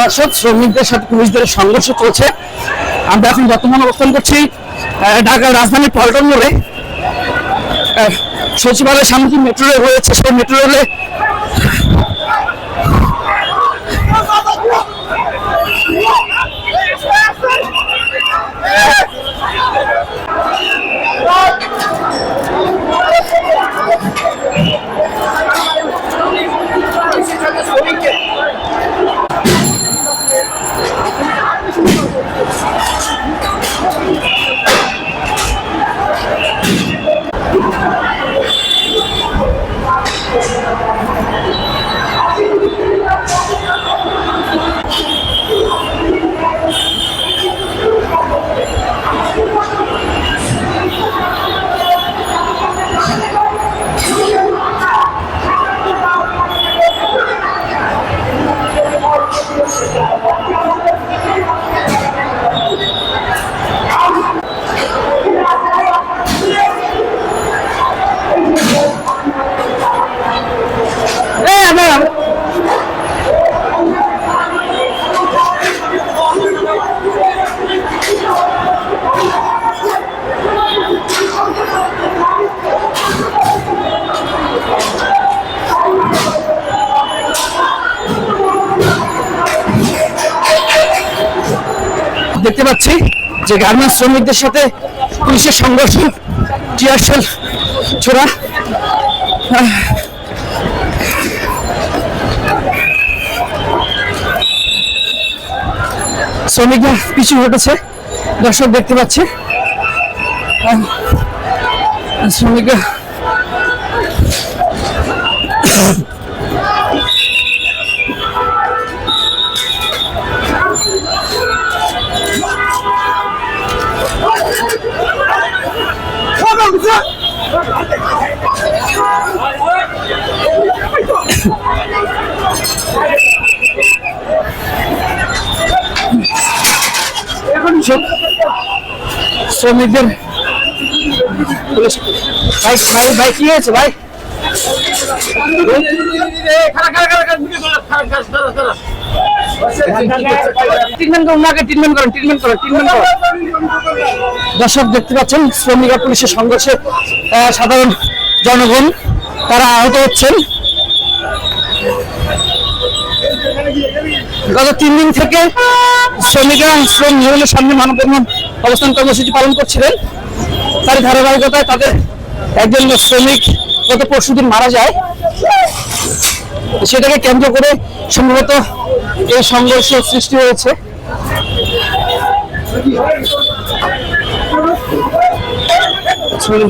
দর্শক শ্রমিকদের সাথে পুলিশদের সংঘর্ষ চলছে। আমরা এখন বর্তমান অবস্থান করছি ঢাকার রাজধানী পল্টন মোড়ে। সচিবালয়ের সামনে মেট্রো রেল রয়েছে, সেই মেট্রো রেলে দেখতে পাচ্ছি যে গার্মেন্টস শ্রমিকদের সাথে পুলিশের সংঘর্ষ টিয়ারশেল ছোড়া। শ্রমিকরা পিছু হটেছে, দর্শক দেখতে পাচ্ছে। শ্রমিকরা শ্রমিকদের ভাই ভাই ভাই কি হয়েছে ভাই? ট্রিটমেন্ট ট্রিটমেন্ট দর্শক দেখতে পাচ্ছেন শ্রমিক আর পুলিশের সংঘর্ষে সাধারণ জনগণ, তারা আহত হচ্ছেন। গত তিন দিন থেকে শ্রমিকরা শ্রম নিয়মের সামনে মানববন্ধন অবস্থান কর্মসূচি পালন করছিলেন। তার ধারাবাহিকতায় তাদের একজন শ্রমিক গত পরশুদিন মারা যায়। সেটাকে কেন্দ্র করে সম্ভবত এই সংঘর্ষ সৃষ্টি হয়েছে। এই,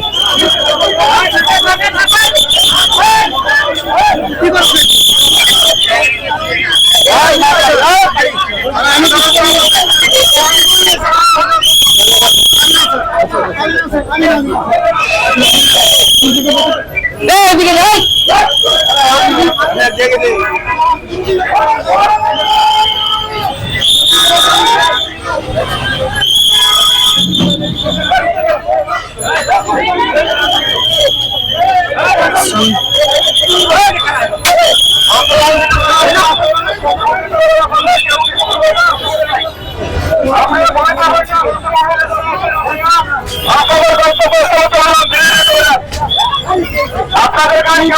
আপনাদের গাড়ি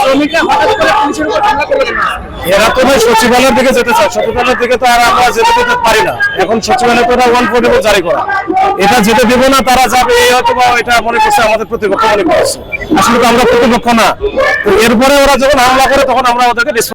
শ্রমিকরা হঠাৎ করে পুলিশের উপর হামলা করলেন এরা তো ভাই সচিবালয়ের দিকে যেতে চায় সচিবালয়ের দিকে তো আর আমরা যেতে দিতে পারি না। এখন সচিবালয় তো ওয়ান ফোর্টি জারি করা। এটা যেতে দেবো না তারা যাবে এই হয়তো বা এটা মনে করছে আমাদের প্রতিপক্ষ মনে করছে। আসলে তো আমরা প্রতিপক্ষ না। তো এরপরে ওরা যখন হামলা করে তখন আমরা ওদেরকে